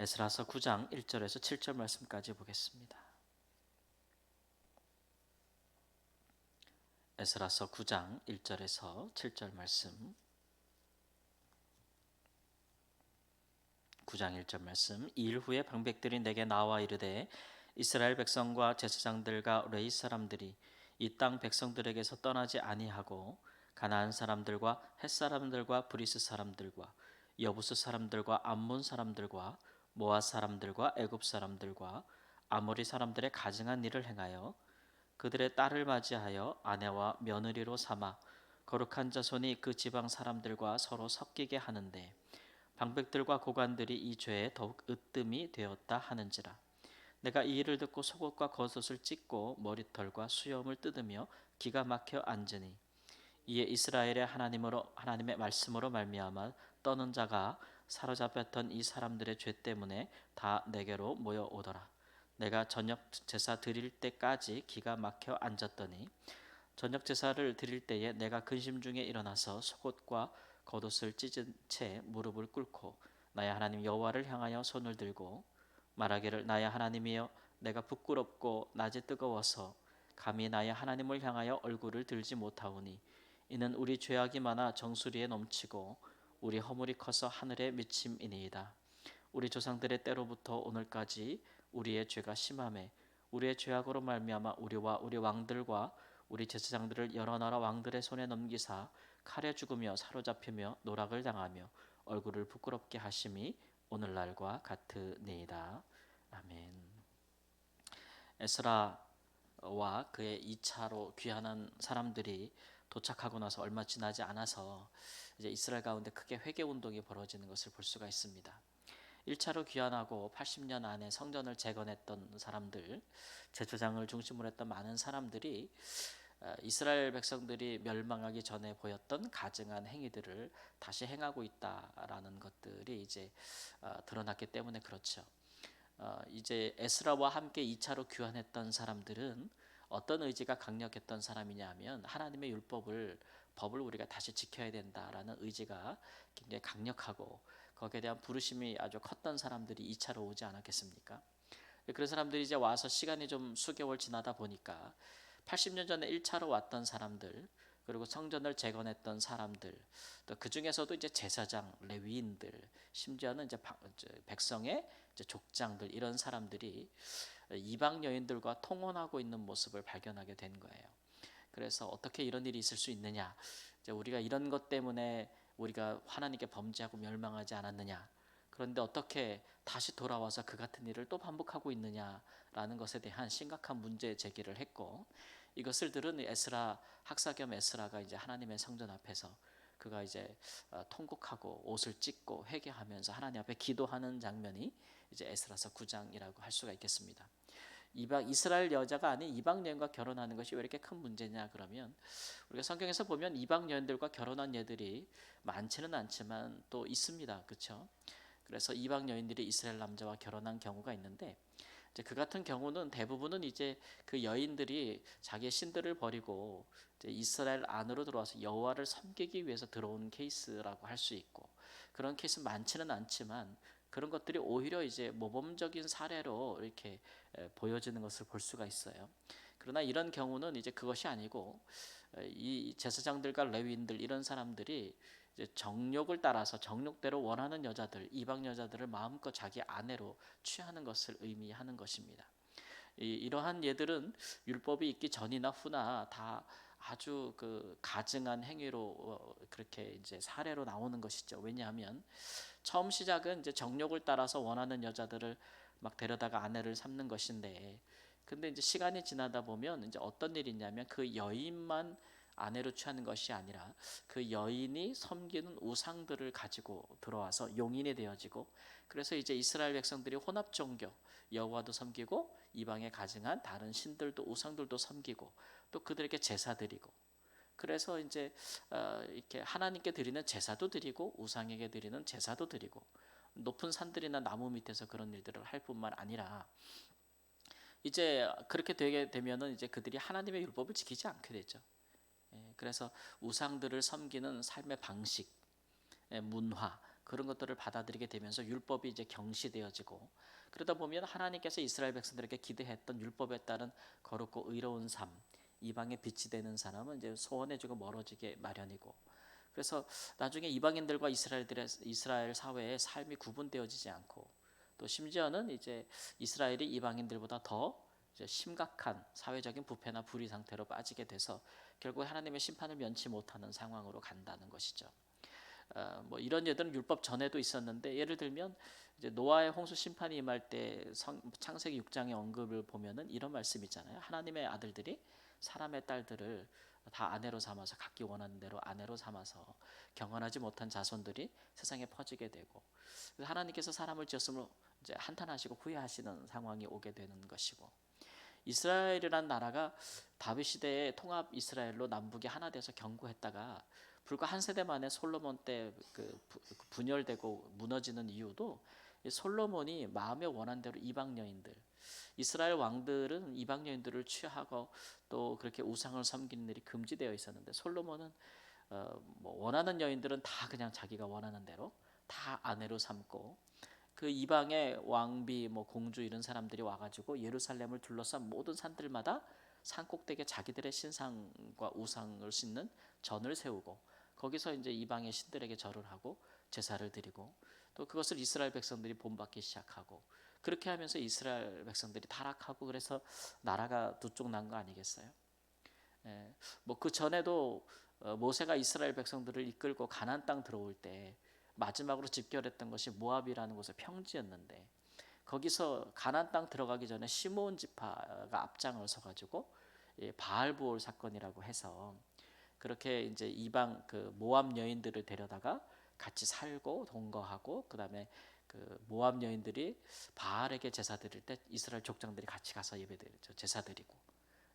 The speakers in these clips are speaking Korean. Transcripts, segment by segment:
에스라서 9장 1절에서 7절 말씀까지 보겠습니다. 에스라서 9장 1절에서 7절 말씀 9장 1절 말씀 이 일 후에 방백들이 내게 나와 이르되 이스라엘 백성과 제사장들과 레이 사람들이 이 땅 백성들에게서 떠나지 아니하고 가나안 사람들과 헷 사람들과 브리스 사람들과 여부스 사람들과 암몬 사람들과 모아 사람들과 애굽 사람들과 아모리 사람들의 가증한 일을 행하여 그들의 딸을 맞이하여 아내와 며느리로 삼아 거룩한 자손이 그 지방 사람들과 서로 섞이게 하는데 방백들과 고관들이 이 죄에 더욱 으뜸이 되었다 하는지라. 내가 이 일을 듣고 속옷과 겉옷을 찢고 머리털과 수염을 뜯으며 기가 막혀 앉으니 이에 이스라엘의 하나님으로 하나님의 말씀으로 말미암아 떠는 자가 사로잡혔던 이 사람들의 죄 때문에 다 내게로 모여오더라. 내가 저녁 제사 드릴 때까지 기가 막혀 앉았더니 저녁 제사를 드릴 때에 내가 근심 중에 일어나서 속옷과 겉옷을 찢은 채 무릎을 꿇고 나의 하나님 여호와를 향하여 손을 들고 말하기를 나의 하나님이여 내가 부끄럽고 낮에 뜨거워서 감히 나의 하나님을 향하여 얼굴을 들지 못하오니 이는 우리 죄악이 많아 정수리에 넘치고 우리 허물이 커서 하늘에 미침이니이다. 우리 조상들의 때로부터 오늘까지 우리의 죄가 심함에 우리의 죄악으로 말미암아 우리와 우리 왕들과 우리 제사장들을 여러 나라 왕들의 손에 넘기사 칼에 죽으며 사로잡히며 노락을 당하며 얼굴을 부끄럽게 하심이 오늘날과 같으니이다. 아멘. 에스라와 그의 2차로 귀환한 사람들이 도착하고 나서 얼마 지나지 않아서 이제 이스라엘 가운데 크게 회개 운동이 벌어지는 것을 볼 수가 있습니다. 1차로 귀환하고 80년 안에 성전을 재건했던 사람들, 제사장을 중심으로 했던 많은 사람들이 어, 이스라엘 백성들이 멸망하기 전에 보였던 가증한 행위들을 다시 행하고 있다라는 것들이 이제 어, 드러났기 때문에 그렇죠. 어, 이제 에스라와 함께 2차로 귀환했던 사람들은 어떤 의지가 강력했던 사람이냐면 하나님의 율법을 법을 우리가 다시 지켜야 된다라는 의지가 굉장히 강력하고 거기에 대한 부르심이 아주 컸던 사람들이 2차로 오지 않았겠습니까? 그런 사람들이 이제 와서 시간이 좀 수개월 지나다 보니까 80년 전에 1차로 왔던 사람들 그리고 성전을 재건했던 사람들 또 그 중에서도 이제 제사장 레위인들 심지어는 이제 백성의 이제 족장들 이런 사람들이 이방 여인들과 통혼하고 있는 모습을 발견하게 된 거예요. 그래서 어떻게 이런 일이 있을 수 있느냐? 우리가 이런 것 때문에 우리가 하나님께 범죄하고 멸망하지 않았느냐? 그런데 어떻게 다시 돌아와서 그 같은 일을 또 반복하고 있느냐라는 것에 대한 심각한 문제 제기를 했고 이것을 들은 에스라 학사 겸 에스라가 이제 하나님의 성전 앞에서 그가 이제 어, 통곡하고 옷을 찢고 회개하면서 하나님 앞에 기도하는 장면이 이제 에스라서 9장이라고 할 수가 있겠습니다. 이방 이스라엘 여자가 아닌 이방 여인과 결혼하는 것이 왜 이렇게 큰 문제냐 그러면 우리가 성경에서 보면 이방 여인들과 결혼한 여들이 많지는 않지만 또 있습니다. 그렇죠? 그래서 이방 여인들이 이스라엘 남자와 결혼한 경우가 있는데 이제 그 같은 경우는 대부분은 이제 그 여인들이 자기의 신들을 버리고 이제 이스라엘 안으로 들어와서 여호와를 섬기기 위해서 들어온 케이스라고 할 수 있고 그런 케이스 많지는 않지만 그런 것들이 오히려 이제 모범적인 사례로 이렇게 보여지는 것을 볼 수가 있어요. 그러나 이런 경우는 이제 그것이 아니고 이 제사장들과 레위인들 이런 사람들이 정욕을 따라서 정욕대로 원하는 여자들 이방 여자들을 마음껏 자기 아내로 취하는 것을 의미하는 것입니다. 이, 이러한 예들은 율법이 있기 전이나 후나 다 아주 그 가증한 행위로 어, 그렇게 이제 사례로 나오는 것이죠. 왜냐하면 처음 시작은 이제 정욕을 따라서 원하는 여자들을 막 데려다가 아내를 삼는 것인데 근데 이제 시간이 지나다 보면 이제 어떤 일이 있냐면 그 여인만 아내로 취하는 것이 아니라 그 여인이 섬기는 우상들을 가지고 들어와서 용인이 되어지고 그래서 이제 이스라엘 백성들이 혼합 종교 여호와도 섬기고 이방에 가증한 다른 신들도 우상들도 섬기고 또 그들에게 제사 드리고 그래서 이제 어, 이렇게 하나님께 드리는 제사도 드리고 우상에게 드리는 제사도 드리고 높은 산들이나 나무 밑에서 그런 일들을 할 뿐만 아니라 이제 그렇게 되게 되면은 이제 그들이 하나님의 율법을 지키지 않게 되죠. 예, 그래서 우상들을 섬기는 삶의 방식, 예, 문화 그런 것들을 받아들이게 되면서 율법이 이제 경시되어지고 그러다 보면 하나님께서 이스라엘 백성들에게 기대했던 율법에 따른 거룩고 의로운 삶, 이방의 빛이 되는 사람은 이제 소원해지고 멀어지게 마련이고 그래서 나중에 이방인들과 이스라엘들의 이스라엘 사회의 삶이 구분되어지지 않고 또 심지어는 이제 이스라엘이 이방인들보다 더 심각한 사회적인 부패나 불의 상태로 빠지게 돼서 결국 하나님의 심판을 면치 못하는 상황으로 간다는 것이죠. 어, 뭐 이런 예들은 율법 전에도 있었는데 예를 들면 이제 노아의 홍수 심판이 임할 때 성, 창세기 6장의 언급을 보면은 이런 말씀 있잖아요. 하나님의 아들들이 사람의 딸들을 다 아내로 삼아서 갖기 원하는 대로 아내로 삼아서 경건하지 못한 자손들이 세상에 퍼지게 되고 하나님께서 사람을 지었음을 이제 한탄하시고 후회하시는 상황이 오게 되는 것이고 이스라엘이란 나라가 다윗 시대에 통합 이스라엘로 남북이 하나 돼서 경고했다가 불과 한 세대 만에 솔로몬 때 그 분열되고 무너지는 이유도 솔로몬이 마음에 원한 대로 이방 여인들 이스라엘 왕들은 이방 여인들을 취하고 또 그렇게 우상을 섬기는 일이 금지되어 있었는데 솔로몬은 어, 뭐 원하는 여인들은 다 그냥 자기가 원하는 대로 다 아내로 삼고 그 이방의 왕비 뭐 공주 이런 사람들이 와가지고 예루살렘을 둘러싼 모든 산들마다 산 꼭대기에 자기들의 신상과 우상을 싣는 전을 세우고 거기서 이제 이방의 신들에게 절을 하고 제사를 드리고 또 그것을 이스라엘 백성들이 본받기 시작하고 그렇게 하면서 이스라엘 백성들이 타락하고 그래서 나라가 두 쪽 난 거 아니겠어요? 예, 뭐그 전에도 어, 모세가 이스라엘 백성들을 이끌고 가나안 땅 들어올 때 마지막으로 집결했던 것이 모압이라는 곳의 평지였는데 거기서 가나안 땅 들어가기 전에 시므온 지파가 앞장을 서 가지고 예, 바알 부올 사건이라고 해서 그렇게 이제 이방 그 모압 여인들을 데려다가 같이 살고 동거하고 그다음에 그 모압 여인들이 바알에게 제사 드릴 때 이스라엘 족장들이 같이 가서 예배 드리죠 제사 드리고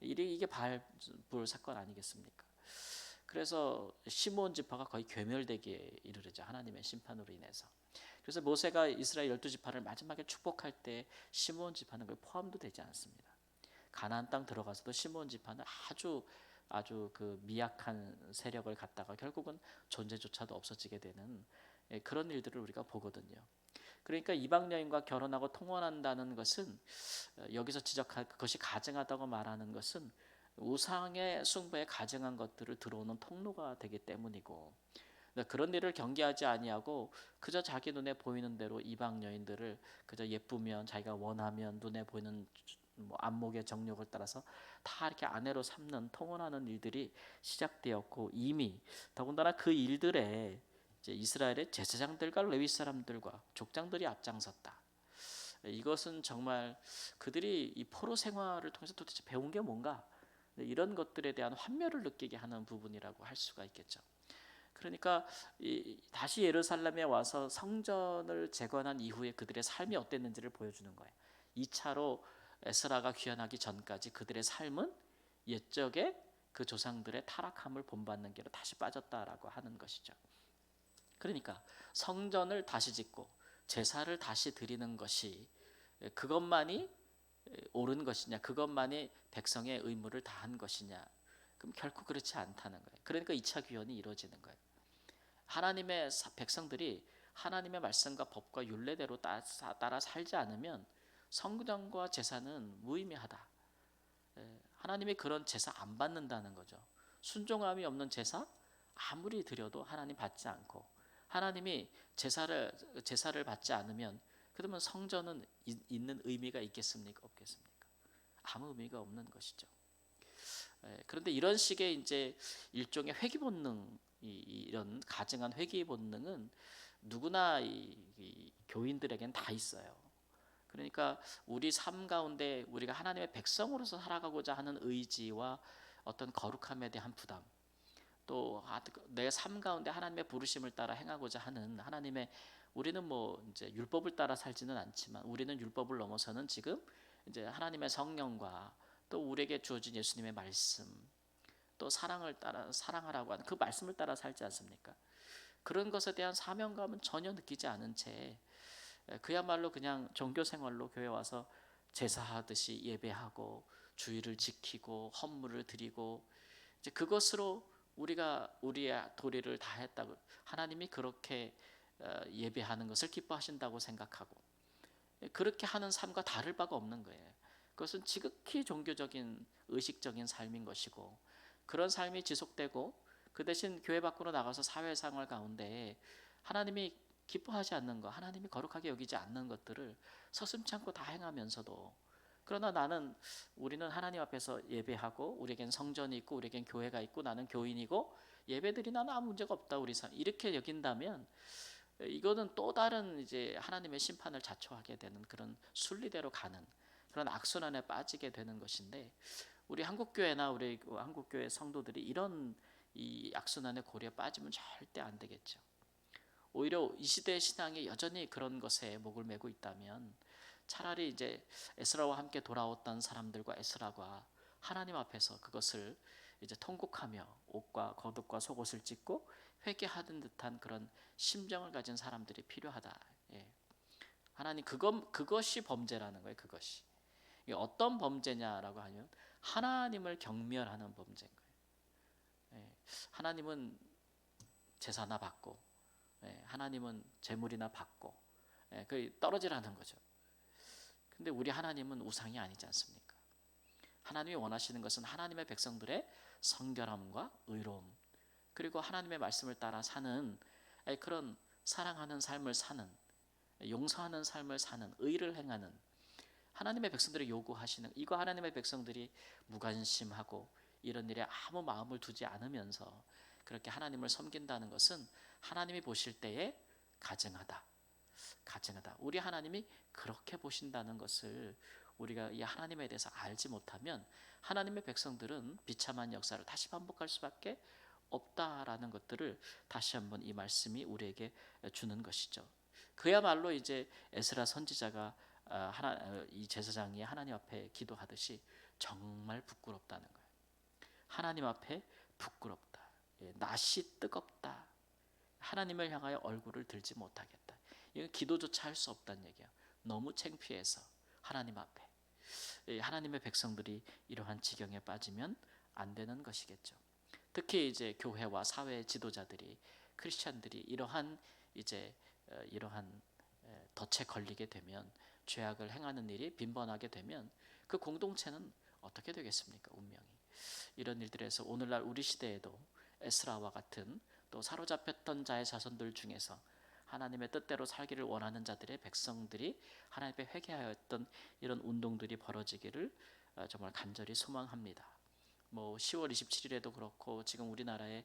이게 바알 부올 사건 아니겠습니까? 그래서 시몬 지파가 거의 괴멸되기에 이르르죠. 하나님의 심판으로 인해서. 그래서 모세가 이스라엘 열두 지파를 마지막에 축복할 때 시몬 지파는 거의 포함도 되지 않습니다. 가나안 땅 들어가서도 시몬 지파는 아주 아주 그 미약한 세력을 갖다가 결국은 존재조차도 없어지게 되는 예, 그런 일들을 우리가 보거든요. 그러니까 이방 여인과 결혼하고 통혼한다는 것은 어, 여기서 지적할 그것이 가증하다고 말하는 것은 우상의 숭배에 가증한 것들을 들어오는 통로가 되기 때문이고 그런 일을 경계하지 아니하고 그저 자기 눈에 보이는 대로 이방 여인들을 그저 예쁘면 자기가 원하면 눈에 보이는 뭐 안목의 정욕을 따라서 다 이렇게 아내로 삼는 통혼하는 일들이 시작되었고 이미 더군다나 그 일들에 이스라엘의 제사장들과 레위 사람들과 족장들이 앞장섰다. 이것은 정말 그들이 이 포로 생활을 통해서 도대체 배운 게 뭔가 네, 이런 것들에 대한 환멸을 느끼게 하는 부분이라고 할 수가 있겠죠. 그러니까 다시 예루살렘에 와서 성전을 재건한 이후에 그들의 삶이 어땠는지를 보여주는 거예요. 2차로 에스라가 귀환하기 전까지 그들의 삶은 옛적에 그 조상들의 타락함을 본받는 길로 다시 빠졌다라고 하는 것이죠. 그러니까 성전을 다시 짓고 제사를 다시 드리는 것이 그것만이 옳은 것이냐 그것만이 백성의 의무를 다한 것이냐 그럼 결코 그렇지 않다는 거예요. 그러니까 2차 귀환이 이루어지는 거예요. 하나님의 백성들이 하나님의 말씀과 법과 윤례대로 따라 살지 않으면 성전과 제사는 무의미하다. 하나님이 그런 제사 안 받는다는 거죠. 순종함이 없는 제사 아무리 드려도 하나님 받지 않고 하나님이 제사를 제사를 받지 않으면 그러면 성전은 있는 의미가 있겠습니까? 없겠습니까? 아무 의미가 없는 것이죠. 예, 그런데 이런 식의 이제 일종의 회귀 본능 이런 가증한 회귀 본능은 누구나 이, 이 교인들에겐 다 있어요. 그러니까 우리 삶 가운데 우리가 하나님의 백성으로서 살아가고자 하는 의지와 어떤 거룩함에 대한 부담, 또 내 삶 가운데 하나님의 부르심을 따라 행하고자 하는 하나님의 우리는 뭐 이제 율법을 따라 살지는 않지만 우리는 율법을 넘어서는 지금 이제 하나님의 성령과 또 우리에게 주어진 예수님의 말씀 또 사랑을 따라 사랑하라고 하는 그 말씀을 따라 살지 않습니까? 그런 것에 대한 사명감은 전혀 느끼지 않은 채 그야말로 그냥 종교 생활로 교회 와서 제사하듯이 예배하고 주의를 지키고 헌물을 드리고 이제 그것으로 우리가 우리의 도리를 다 했다고 하나님이 그렇게 어, 예배하는 것을 기뻐하신다고 생각하고 예, 그렇게 하는 삶과 다를 바가 없는 거예요. 그것은 지극히 종교적인 의식적인 삶인 것이고 그런 삶이 지속되고 그 대신 교회 밖으로 나가서 사회생활 가운데 하나님이 기뻐하지 않는 것, 하나님이 거룩하게 여기지 않는 것들을 서슴지 않고 다 행하면서도 그러나 나는 우리는 하나님 앞에서 예배하고 우리에겐 성전이 있고 우리에겐 교회가 있고 나는 교인이고 예배들이 나는 아무 문제가 없다 우리 삶 이렇게 여긴다면 이거는 또 다른 이제 하나님의 심판을 자초하게 되는 그런 순리대로 가는 그런 악순환에 빠지게 되는 것인데 우리 한국 교회나 우리 그 한국 교회 성도들이 이런 이 악순환의 고리에 빠지면 절대 안 되겠죠. 오히려 이 시대의 신앙이 여전히 그런 것에 목을 메고 있다면 차라리 이제 에스라와 함께 돌아왔던 사람들과 에스라가 하나님 앞에서 그것을 이제 통곡하며 옷과 겉옷과 속옷을 찢고 회개하는 듯한 그런 심정을 가진 사람들이 필요하다. 예. 하나님 그것 그것이 범죄라는 거예요. 그것이 이게 어떤 범죄냐라고 하면 하나님을 경멸하는 범죄인 거예요. 예. 하나님은 제사나 받고 예. 하나님은 재물이나 받고 예. 그 떨어지라는 거죠. 근데 우리 하나님은 우상이 아니지 않습니까? 하나님이 원하시는 것은 하나님의 백성들의 성결함과 의로움 그리고 하나님의 말씀을 따라 사는 그런 사랑하는 삶을 사는 용서하는 삶을 사는 의를 행하는 하나님의 백성들이 요구하시는 이거 하나님의 백성들이 무관심하고 이런 일에 아무 마음을 두지 않으면서 그렇게 하나님을 섬긴다는 것은 하나님이 보실 때에 가증하다. 가증하다. 우리 하나님이 그렇게 보신다는 것을 우리가 이 하나님에 대해서 알지 못하면 하나님의 백성들은 비참한 역사를 다시 반복할 수밖에 없다라는 것들을 다시 한번 이 말씀이 우리에게 주는 것이죠. 그야말로 이제 에스라 선지자가 아, 하나 이 제사장이 하나님 앞에 기도하듯이 정말 부끄럽다는 거예요. 하나님 앞에 부끄럽다. 예, 낯이 뜨겁다. 하나님을 향하여 얼굴을 들지 못하겠다. 이건 기도조차 할 수 없다는 얘기야. 너무 창피해서 하나님 앞에 하나님의 백성들이 이러한 지경에 빠지면 안 되는 것이겠죠. 특히 이제 교회와 사회 지도자들이 크리스천들이 이러한 이제 어, 이러한 덫에 걸리게 되면 죄악을 행하는 일이 빈번하게 되면 그 공동체는 어떻게 되겠습니까? 운명이 이런 일들에서 오늘날 우리 시대에도 에스라와 같은 또 사로잡혔던 자의 자손들 중에서 하나님의 뜻대로 살기를 원하는 자들의 백성들이 하나님께 회개하였던 이런 운동들이 벌어지기를 어, 정말 간절히 소망합니다. 뭐 10월 27일에도 그렇고 지금 우리나라에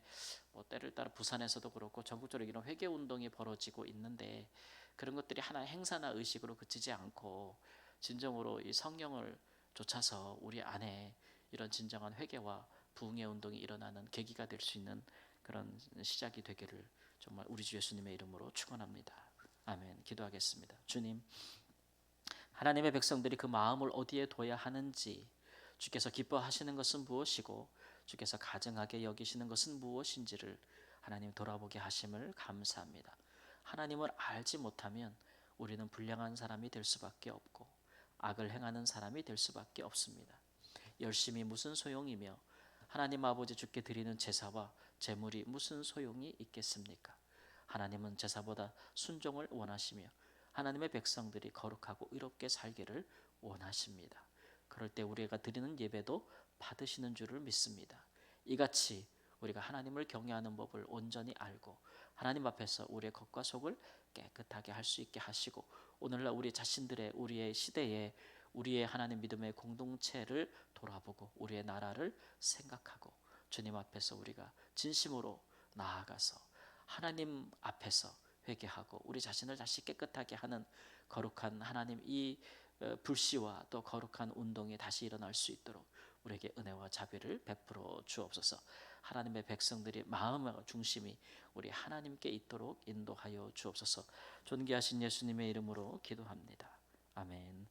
뭐 때를 따라 부산에서도 그렇고 전국적으로 이런 회개 운동이 벌어지고 있는데 그런 것들이 하나의 행사나 의식으로 그치지 않고 진정으로 이 성령을 쫓아서 우리 안에 이런 진정한 회개와 부흥의 운동이 일어나는 계기가 될 수 있는 그런 시작이 되기를 정말 우리 주 예수님의 이름으로 축원합니다. 아멘. 기도하겠습니다. 주님, 하나님의 백성들이 그 마음을 어디에 둬야 하는지 주께서 기뻐하시는 것은 무엇이고 주께서 가증하게 여기시는 것은 무엇인지를 하나님 돌아보게 하심을 감사합니다. 하나님을 알지 못하면 우리는 불량한 사람이 될 수밖에 없고 악을 행하는 사람이 될 수밖에 없습니다. 열심히 무슨 소용이며 하나님 아버지 주께 드리는 제사와 제물이 무슨 소용이 있겠습니까? 하나님은 제사보다 순종을 원하시며 하나님의 백성들이 거룩하고 의롭게 살기를 원하십니다. 그럴 때 우리가 드리는 예배도 받으시는 줄을 믿습니다. 이같이 우리가 하나님을 경외하는 법을 온전히 알고 하나님 앞에서 우리의 겉과 속을 깨끗하게 할 수 있게 하시고 오늘날 우리 자신들의 우리의 시대에 우리의 하나님 믿음의 공동체를 돌아보고 우리의 나라를 생각하고 주님 앞에서 우리가 진심으로 나아가서 하나님 앞에서 회개하고 우리 자신을 다시 깨끗하게 하는 거룩한 하나님 이 어, 불씨와 또 거룩한 운동이 다시 일어날 수 있도록 우리에게 은혜와 자비를 베풀어 주옵소서. 하나님의 백성들이 마음의 중심이 우리 하나님께 있도록 인도하여 주옵소서. 존귀하신 예수님의 이름으로 기도합니다. 아멘.